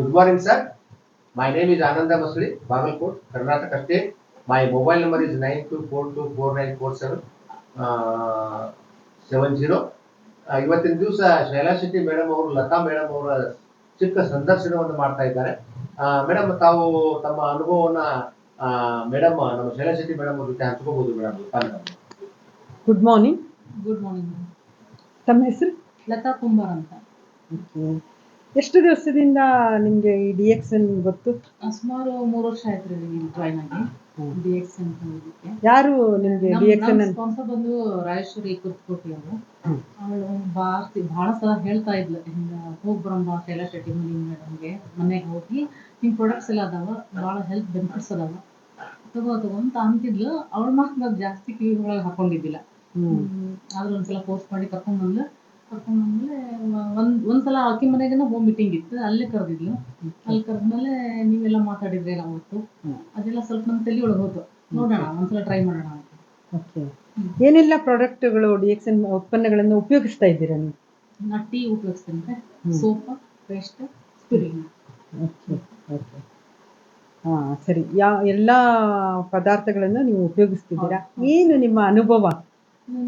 Good morning, sir. My name is Ananda Masuri, Bagalkot, Karnataka State. My mobile number is nine two four two four nine four seven uh, seven zero. ಇವತ್ತಿನ ದಿವಸ Shaila Shetty madam ಅವರು Lata madam ಅವರ ಚಿಕ್ಕ ಸಂದರ್ಶನವನ್ನು ಮಾಡ್ತಾ ಇದ್ದಾರೆ. Madam ತಾವು ತಮ್ಮ ಅನುಭವವನ್ನ ಮೇಡಮ್ ನಮ್ಮ ಶೈಲಾ ಶೆಟ್ಟಿ ಮೇಡಮ್ ಅವ್ರ ಜೊತೆ ಹಂಚ್ಕೋಬಹುದು madam Latha madam good morning good morning ತಮ್ಮ ಹೆಸರು? ಲತಾ ಕುಂಬಾರ್ ಅಂತ. ಎಷ್ಟು ದಿವಸದಿಂದ ನಿಮಗೆ ಈ ಡಿ ಎಕ್ಸ್ ಎನ್ ಗೊತ್ತು? ಸುಮಾರು ಮೂರು ವರ್ಷ ಆಯ್ತು ರೀ ಜಾಯ್ನ್ ಆಗಿ ಡಿ ಎಕ್ಸ್ ಎನ್ ಯಾರು ನಿಮಗೆ ಡಿ ಎಕ್ಸ್ ಎನ್ ಸ್ಪಾನ್ಸರ್ ಬಂದು ರಾಜೇಶ್ವರಿ ಕುರ್ತಕೋಟಿ ಅವರು. ಅವಳು ಭಾಳ ಭಾಳ ಸಲ ಹೇಳ್ತಾ ಇದ್ಲು ಹಿಂಗ ಹೋಗಿ ಬರಂಬ ಟೈಲರ್ ಶೆಟ್ಟಿ ಮನಿ ಮೇಡಮ್ಗೆ ಮನೆಗೆ ಹೋಗಿ ನಿಮ್ಮ ಪ್ರಾಡಕ್ಟ್ಸ್ ಎಲ್ಲ ಅದಾವ ಭಾಳ ಹೆಲ್ತ್ ಬೆನಿಫಿಟ್ಸ್ ಅದಾವ. ತಗೋ ತಗೋ ಅಂತ ಅಂತಿದ್ಲು. ಅವಳ ಮಾತ್ರ ಜಾಸ್ತಿ ಕಿವಿ ಒಳಗೆ ಹಾಕೊಂಡಿದ್ದಿಲ್ಲ. ಆದ್ರೆ ಒಂದ್ಸಲ ಪೋಸ್ಟ್ ಮಾಡಿ ಕರ್ಕೊಂಡ್ ಬಂದ್ಲು ಕರ್ಕೊಂಡ್ ಬಂದ್ಮೇಲೆ ಒಂದ್ ಒಂದ್ಸಲ ಆಕಿ ಮನೆಗೇನ ಹೋಮ್ ಮೀಟಿಂಗ್ ಇತ್ತು ಅಲ್ಲೇ ಕರೆದಿದ್ಲು. ಅಲ್ಲಿ ಕರೆದ್ಮೇಲೆ ನೀವೆಲ್ಲ ಮಾತಾಡಿದ್ರಿ ಅವತ್ತು ಹೊತ್ತು ಅದೆಲ್ಲ ಸ್ವಲ್ಪ ನಮ್ಮ ತಲೆ ಒಳಗೆ ಹೋಯ್ತು ನೋಡೋಣ ಒಂದ್ಸಲ ಟ್ರೈ ಮಾಡೋಣ ಅಂತ. ಓಕೆ ಏನೆಲ್ಲ ಪ್ರಾಡಕ್ಟ್ಗಳು ಡಿ ಎಕ್ಸ್ ಎನ್ ಉತ್ಪನ್ನಗಳನ್ನು ಉಪಯೋಗಿಸ್ತಾ ಇದ್ದೀರಾ ನೀವು? ನಾ ಟೀ ಉಪಯೋಗಿಸ್ತೇನೆ. ಸೋಪ್ ಪೇಸ್ಟ್ ಸ್ಪಿರಿನ್. ಓಕೆ ಓಕೆ ಹಾಂ ಸರಿ. ಯಾ ಎಲ್ಲ ಪದಾರ್ಥಗಳನ್ನು ನೀವು ಉಪಯೋಗಿಸ್ತಿದ್ದೀರಾ? ಏನು ನಿಮ್ಮ ಅನುಭವ?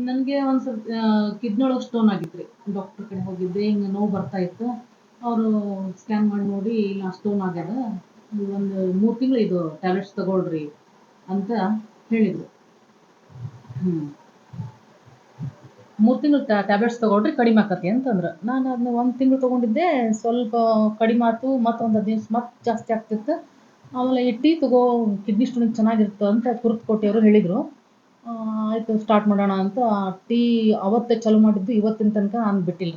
ನನಗೆ ಒಂದು ಸ್ವಲ್ಪ ಕಿಡ್ನಿ ಒಳಗೆ ಸ್ಟೋನ್ ಆಗಿತ್ತು ರೀ ಡಾಕ್ಟರ್ ಕಡೆ ಹೋಗಿದ್ದೆ, ಹಿಂಗೆ ನೋವು ಬರ್ತಾ ಇತ್ತು. ಅವರು ಸ್ಕ್ಯಾನ್ ಮಾಡಿ ನೋಡಿ, ಇಲ್ಲ ಸ್ಟೋನ್ ಆಗ್ಯದ. ಒಂದು ಮೂರು ತಿಂಗಳು ಇದು ಟ್ಯಾಬ್ಲೆಟ್ಸ್ ತಗೊಳ್ರಿ ಅಂತ ಹೇಳಿದರು. ಹ್ಞೂ ಮೂರು ತಿಂಗಳು ಟ್ಯಾಬ್ಲೆಟ್ಸ್ ತಗೊಳ್ರಿ, ಕಡಿಮೆ ಆಕತಿ ಅಂತಂದ್ರೆ. ನಾನು ಅದನ್ನ ಒಂದು ತಿಂಗಳು ತೊಗೊಂಡಿದ್ದೆ, ಸ್ವಲ್ಪ ಕಡಿಮೆ ಆಯ್ತು ಮತ್ತು ಒಂದು ಹದಿನೈದು, ಮತ್ತೆ ಜಾಸ್ತಿ ಆಗ್ತಿತ್ತು. ಆಮೇಲೆ ಈ ಟೀ ತಗೋ ಕಿಡ್ನಿ ಸ್ಟೋನಿಗೆ ಚೆನ್ನಾಗಿರುತ್ತೆ ಅಂತ ಕುರ್ತಕೋಟೆಯವರು ಹೇಳಿದರು. ಆಯಿತು ಸ್ಟಾರ್ಟ್ ಮಾಡೋಣ ಅಂತ ಟೀ ಅವತ್ತೇ ಚಾಲೂ ಮಾಡಿದ್ದು ಇವತ್ತಿನ ತನಕ ನಾನು ಬಿಟ್ಟಿಲ್ಲ.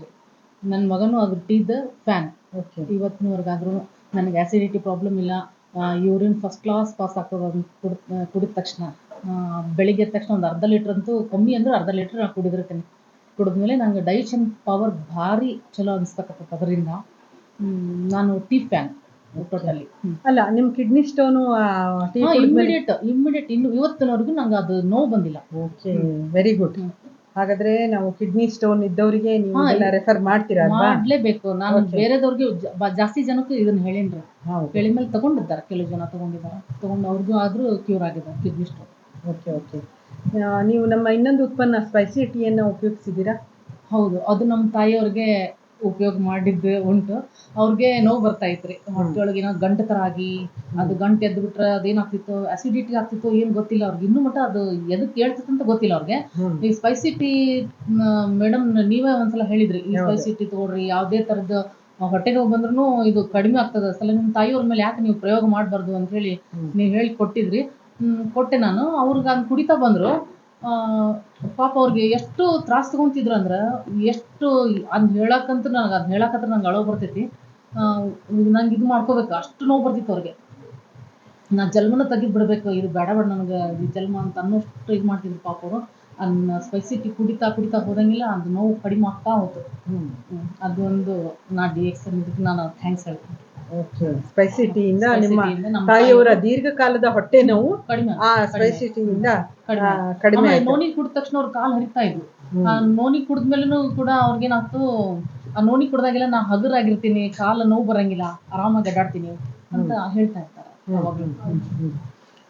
ನನ್ನ ಮಗನೂ ಅದು ಟೀದ ಫ್ಯಾನ್ ಓಕೆ ಇವತ್ತಿನವರೆಗಾದ್ರೂ ನನಗೆ ಆ್ಯಸಿಡಿಟಿ ಪ್ರಾಬ್ಲಮ್ ಇಲ್ಲ. ಯೂರಿನ್ ಫಸ್ಟ್ ಕ್ಲಾಸ್ ಪಾಸ್ ಆಗ್ತದೆ ಅಂತ ಕುಡ್ ಕುಡಿದ ತಕ್ಷಣ. ಬೆಳಿಗ್ಗೆ ಎದ್ದ ತಕ್ಷಣ ಒಂದು ಅರ್ಧ ಲೀಟ್ರ್ ಅಂತೂ ಕಮ್ಮಿ ಅಂದ್ರೆ ಅರ್ಧ ಲೀಟ್ರ್ ನಾನು ಕುಡಿದಿರ್ತೀನಿ. ಕುಡಿದ್ಮೇಲೆ ನನಗೆ ಡೈಜೆಷನ್ ಪವರ್ ಭಾರಿ ಚಲೋ ಅನಿಸ್ತಕ್ಕಂಥದ್ದು ಅದರಿಂದ. ನಾನು ಟೀ ಫ್ಯಾನ್ ಟೋಟಲಿ ಅಲ್ಲ ನಿಮ್ kidney stone tea immediate immediate ಇನ್ನು ಇವತ್ತಿನವರೆಗೂ ನಂಗೆ ಅದು ನೋವು ಬಂದಿಲ್ಲ. ಓಕೆ ವೆರಿ ಗುಡ್ ಹಾಗಾದ್ರೆ ನಾವು ಕಿಡ್ನಿ ಸ್ಟೋನ್ ಇದ್ದವರಿಗೆ ನೀವು ಎಲ್ಲ ರೆಫರ್ ಮಾಡ್ತೀರಾ ಮಾಡ್ಲೇಬೇಕು. ನಾನು. ಬೇರೆದವ್ರಿಗೆ ಜಾಸ್ತಿ ಜನಕ್ಕೆ ಇದನ್ನ ಹೇಳೇನ್ರಿ. ಹೇಳಿದ ಹೇಳಿ ಮೇಲೆ ತಗೊಂಡಿದ್ದಾರೆ ಕೆಲವು ಜನ ತಗೊಂಡಿದ್ದಾರೆ. ತಗೊಂಡು ಅವ್ರಿಗೂ ಆದ್ರೂ ಕ್ಯೂರ್ ಆಗಿದೆ ಕಿಡ್ನಿ ಸ್ಟೋನ್ ಓಕೆ ಓಕೆ ನೀವು ನಮ್ಮ ಇನ್ನೊಂದು ಉತ್ಪನ್ನ ಸ್ಪೈಸಿ ಟೀಯನ್ನು ಉಪಯೋಗಿಸಿದ್ದೀರಾ? ಹೌದು ಅದು ನಮ್ಮ ತಾಯಿಯವ್ರಿಗೆ ಉಪಯೋಗ ಮಾಡಿದ್ದು ಉಂಟು. ಅವ್ರಿಗೆ ನೋವು ಬರ್ತಾ ಇತ್ರಿ ಹೊಟ್ಟೆಯೊಳಗೆ ಏನೋ ಗಂಟು ಥರ ಆಗಿ ಅದು ಗಂಟು ಎದ್ದು ಬಿಟ್ರೆ ಅದೇನಾಗ್ತಿತ್ತು ಅಸಿಡಿಟಿ ಆಗ್ತಿತ್ತು ಏನು ಗೊತ್ತಿಲ್ಲ ಅವ್ರಿಗೆ. ಇನ್ನೂ ಮಟ್ಟ ಅದು ಎದಕ್ಕೆ ಹೇಳ್ತಿತ್ತು ಅಂತ ಗೊತ್ತಿಲ್ಲ ಅವ್ರಿಗೆ. ಈ ಸ್ಪೈಸಿ ಟೀ ಮೇಡಮ್ ನೀವೇ ಒಂದ್ಸಲ ಹೇಳಿದ್ರಿ. ಈ ಸ್ಪೈಸಿಟಿ ಸ್ಪೈಸಿ ಟೀ ತಗೊಳ್ರಿ ಯಾವುದೇ ಥರದ ಹೊಟ್ಟೆ ನೋವು ಬಂದ್ರೂ ಇದು ಕಡಿಮೆ ಆಗ್ತದೆ. ಅಸಲ ನಿಮ್ಮ ತಾಯಿಯವ್ರ ಮೇಲೆ ಯಾಕೆ ನೀವು ಪ್ರಯೋಗ ಮಾಡಬಾರ್ದು ಅಂತ ಹೇಳಿ ನೀವ್ ನೀವು ಹೇಳಿ ಕೊಟ್ಟಿದ್ರಿ ಹ್ಮ್, ಕೊಟ್ಟೆ ನಾನು. ಅವ್ರಿಗೆ ಅದು ಕುಡಿತಾ ಬಂದರು. ಪಾಪ ಅವ್ರಿಗೆ ಎಷ್ಟು ತ್ರಾಸ ತಗೊಂತಿದ್ರು ಅಂದ್ರೆ ಎಷ್ಟು ಅದ್ ಹೇಳಕ್ಕಂತೂ ನನಗೆ ಅದ್ ಹೇಳಕ್ಕಂತ ನಂಗೆ ಅಳೋ ಬರ್ತೈತಿ. ನಂಗೆ ಇದು ಮಾಡ್ಕೋಬೇಕು, ಅಷ್ಟು ನೋವು ಬರ್ತಿತ್ತು ಅವ್ರಿಗೆ. ನಾ ಜನ್ಮನ ತೆಗೆದು ಬಿಡಬೇಕು ಇದು ಬೇಡ ಬೇಡ ನನಗೆ, ಈ ಜನ್ಮ ಅಂತ ಅನ್ನೋಷ್ಟು ಇದು ಮಾಡ್ತಿದ್ರು ಪಾಪ ಅವರು. ಅದನ್ನ ಸ್ಪೈಸಿ ಟೀ ಕುಡಿತಾ ಕುಡಿತಾ ಹೋದಂಗಿಲ್ಲ ಅದು ನೋವು ಕಡಿಮೆ ಆಗ್ತಾ ಹೋಯ್ತು. ಅದೊಂದು ನಾ ಡಿ ಎಕ್ಸ್ ನಾನು ಥ್ಯಾಂಕ್ಸ್ ಹೇಳ್ತೀನಿ. ಓಕೆ ಸ್ಪೈಸಿ ಟೀಯಿಂದ ನಿಮ್ಮ tea ಇಂದ ನಮ್ಮ ತಾಯಿಯವರ ದೀರ್ಘಕಾಲದ ಹೊಟ್ಟೆ ನೋವು ಆ. ಸ್ಪೈಸಿ ಟೀಯಿಂದ ಕಡಿಮೆ ನೋನಿ ಕುಡಿದ ತಕ್ಷಣ ಅವ್ರ ಕಾಲು ಹರಿತಾ ಇದ್ರು. ಆ ನೋನಿ ಕುಡಿದ್ಮೇಲೂ ಕೂಡ ಅವ್ರಿಗೇನಾಗ್ತು ಆ ನೋನಿ ಕುಡ್ದಾಗೆಲ್ಲ ನಾ ಹಗುರಾಗಿರ್ತೀನಿ ಕಾಲ ನೋವು ಬರಂಗಿಲ್ಲ ಆರಾಮಾಗಿ ಅಡ್ಡಾಡ್ತೀನಿ ಅಂತ ಹೇಳ್ತಾ ಇರ್ತಾರೆ.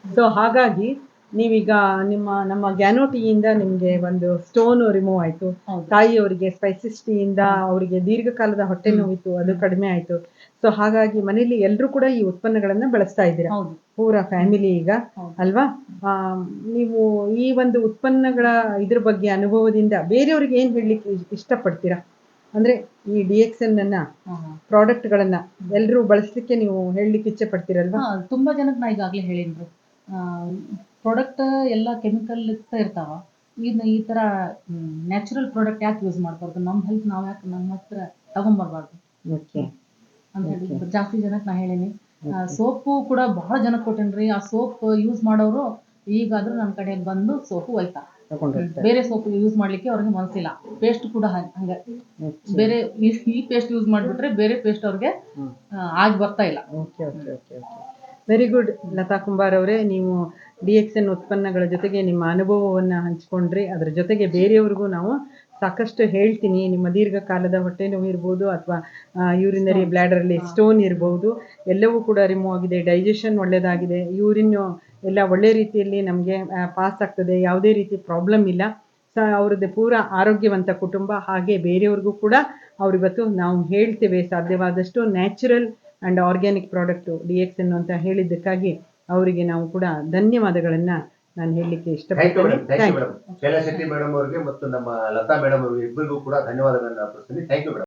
ಸೊ ಹಾಗಾಗಿ ನೀವೀಗ ನಿಮ್ಮ ನಮ್ಮ ಗ್ಯಾನೋ ಟೀಯಿಂದ ನಿಮಗೆ ಒಂದು ಸ್ಟೋನ್ ರಿಮೂವ್ ಆಯ್ತು. ತಾಯಿ ತಾಯಿಯವರಿಗೆ ಸ್ಪೈಸಿಸ್ ಟೀಯಿಂದ ಅವರಿಗೆ ದೀರ್ಘಕಾಲದ ಹೊಟ್ಟೆ ನೋವಿತ್ತು ಅದು ಕಡಿಮೆ ಆಯ್ತು. ಸೊ ಹಾಗಾಗಿ ಮನೆಯಲ್ಲಿ ಎಲ್ಲರೂ ಕೂಡ ಈ ಉತ್ಪನ್ನಗಳನ್ನ ಬಳಸ್ತಾ ಇದ್ದೀರಾ? ಪೂರ ಫ್ಯಾಮಿಲಿ ಈಗ ಅಲ್ವಾ? ನೀವು ಈ ಒಂದು ಉತ್ಪನ್ನಗಳ ಇದ್ರ ಬಗ್ಗೆ ಅನುಭವದಿಂದ ಬೇರೆಯವ್ರಿಗೆ ಏನ್ ಹೇಳಲಿಕ್ಕೆ ಇಷ್ಟಪಡ್ತೀರಾ? ಅಂದ್ರೆ ಈ ಡಿ ಎಕ್ಸ್ ಎನ್ ಅನ್ನ ಪ್ರಾಡಕ್ಟ್ ಗಳನ್ನ ಪ್ರಾಡಕ್ಟ್ಗಳನ್ನ ಎಲ್ಲರೂ ಬಳಸಲಿಕ್ಕೆ ನೀವು ಹೇಳಲಿಕ್ಕೆ ಇಚ್ಛೆ ಪಡ್ತೀರಲ್ವಾ? ತುಂಬಾ ಜನಕ್ಕೆ ನಾ ಈಗಾಗಲೇ ಹೇಳಿನ್ರಿ ಪ್ರಾಡಕ್ಟ್ ಎಲ್ಲ ಕೆಮಿಕಲ್ ಇರ್ತಾವ. ಇದನ್ನ ಈ ತರ ನ್ಯಾಚುರಲ್ ಪ್ರಾಡಕ್ಟ್ ಯಾಕೆ ಯೂಸ್ ಮಾಡ್ಬಾರ್ದು? ನಮ್ಮ ಹೆಲ್ತ್ ನಾವು ಯಾಕೆ ನಮ್ಮ ಹತ್ರ ತಗೊಂಬರ್ಬಾರ್ದು? ಓಕೆ ಅಂತ ಹೇಳಿ ಜಾಸ್ತಿ ಜನಕ್ಕೆ ನಾ ಹೇಳೀನಿ. ಸೋಪು ಕೂಡ ಬಹಳ ಜನಕ್ಕೆ ಕೊಟ್ಟೇನ್ರಿ. ಆ ಸೋಪ್ ಯೂಸ್ ಮಾಡೋರು ಈಗಾದ್ರೂ ನನ್ನ ಕಡೆ ಬಂದು ಸೋಪು ಹೋಯ್ತಾ ತಗೊಂಡಿರ್ತಾರೆ ಬೇರೆ ಸೋಪ್ ಯೂಸ್ ಮಾಡ್ಲಿಕ್ಕೆ ಅವ್ರಿಗೆ ಮನಸ್ಸಿಲ್ಲ ಪೇಸ್ಟ್ ಕೂಡ ಹಂಗ ಬೇರೆ ಈ- ಪೇಸ್ಟ್ ಯೂಸ್ ಮಾಡಿಬಿಟ್ರೆ ಬೇರೆ ಪೇಸ್ಟ್ ಅವ್ರಿಗೆ. ಆಗಿ ಬರ್ತಾ ಇಲ್ಲ. Okay okay okay okay very good Latha Kumbar ಅವರೇ. ನೀವು ಡಿ ಎಕ್ಸ್ ಎನ್ ಉತ್ಪನ್ನಗಳ ಜೊತೆಗೆ ನಿಮ್ಮ ಅನುಭವವನ್ನು ಹಂಚ್ಕೊಂಡ್ರಿ. ಅದರ ಜೊತೆಗೆ ಬೇರೆಯವ್ರಿಗೂ ನಾವು ಸಾಕಷ್ಟು ಹೇಳ್ತೀನಿ. ನಿಮ್ಮ ದೀರ್ಘಕಾಲದ ಹೊಟ್ಟೆ ನೋವು ಇರ್ಬೋದು ಅಥವಾ ಯೂರಿನರಿ ಬ್ಲ್ಯಾಡರಲ್ಲಿ ಸ್ಟೋನ್ ಇರ್ಬೋದು. ಎಲ್ಲವೂ ಕೂಡ ರಿಮೂವ್ ಆಗಿದೆ. ಡೈಜೆಷನ್ ಒಳ್ಳೆಯದಾಗಿದೆ ಯೂರಿನ್ ಎಲ್ಲ ಒಳ್ಳೆ ರೀತಿಯಲ್ಲಿ ನಮಗೆ ಪಾಸ್ ಆಗ್ತದೆ. ಯಾವುದೇ ರೀತಿ ಪ್ರಾಬ್ಲಮ್ ಇಲ್ಲ. ಸ ಅವ್ರದ್ದು ಪೂರ ಆರೋಗ್ಯವಂತ ಕುಟುಂಬ. ಹಾಗೆ ಬೇರೆಯವ್ರಿಗೂ ಕೂಡ ಅವ್ರಿವತ್ತು ನಾವು ಹೇಳ್ತೇವೆ. ಸಾಧ್ಯವಾದಷ್ಟು natural and organic product D X N ಅಂತ ಹೇಳಿದ್ದಕ್ಕಾಗಿ ಅವರಿಗೆ ನಾವು ಕೂಡ ಧನ್ಯವಾದಗಳನ್ನು ನಾನು ಹೇಳಲಿಕ್ಕೆ ಇಷ್ಟಪಡ್ತೀನಿ. ಥ್ಯಾಂಕ್ ಯು ಶೆಟ್ಟಿ ಮೇಡಮ್ ಅವರಿಗೆ ಮತ್ತು ನಮ್ಮ ಲತಾ ಮೇಡಮ್ ಅವರಿಗೆ ಇಬ್ಬರಿಗೂ ಕೂಡ ಧನ್ಯವಾದಗಳನ್ನು ಅರ್ಪಿಸ್ತೀನಿ. Thank you madam